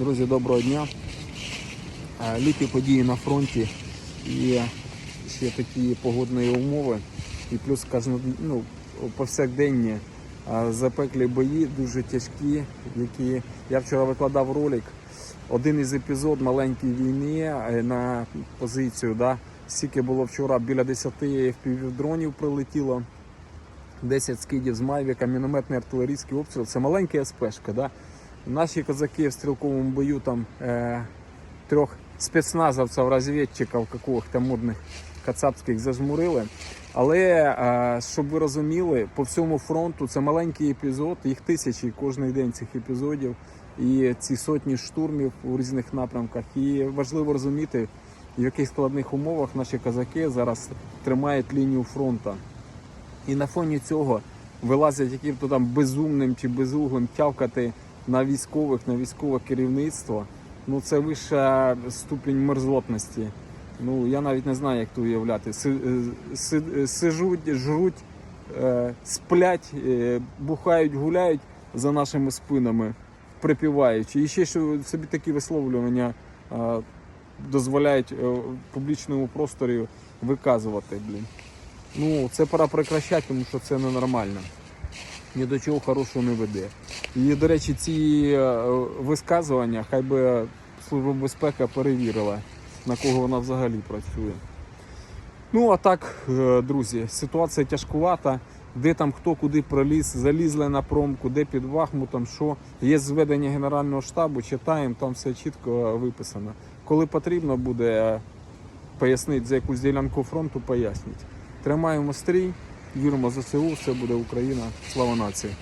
Друзі, доброго дня. Е, Літні події на фронті і ще такі погодні умови. І плюс ну, повсякденні е, запеклі бої, дуже тяжкі, які я вчора викладав ролик. Один із епізод маленької війни е, на позицію. Да, стільки було вчора біля 10 FPV-дронів прилетіло. 10 скидів з Мавіка, мінометний артилерійський обстріл. Це маленький СПшка. Да? Наші козаки в стрілковому бою там е, трьох спецназовців, розвідчиків, каких-то модних кацапських зажмурили. Але е, щоб ви розуміли, по всьому фронту це маленький епізод, їх тисячі кожен день цих епізодів, і ці сотні штурмів у різних напрямках. І важливо розуміти, в яких складних умовах наші козаки зараз тримають лінію фронту. І на фоні цього вилазять яким-то там безумним чи безуглим тявкати на військових, на військове керівництво. Ну це вища ступінь мерзотності. Ну я навіть не знаю, як то уявляти. Е, е, сижуть, жруть, е, сплять, бухають, гуляють за нашими спинами, припіваючи. І ще що собі такі висловлювання дозволяють в публічному просторі виказувати. Блін. Ну, це пора прекращати, тому що це ненормально. Ні до чого хорошого не веде. І, до речі, ці е, висказування хай би Служба безпеки перевірила, на кого вона взагалі працює. Ну, а так, е, друзі, ситуація тяжкувата. Де там хто куди проліз, залізли на промку, де під Бахмутом, що. Є зведення Генерального штабу, читаємо, там все чітко виписано. Коли потрібно буде е, пояснити за якусь ділянку фронту, поясніть. Тримаємо стрій, віримо ЗСУ, все буде Україна. Слава нації!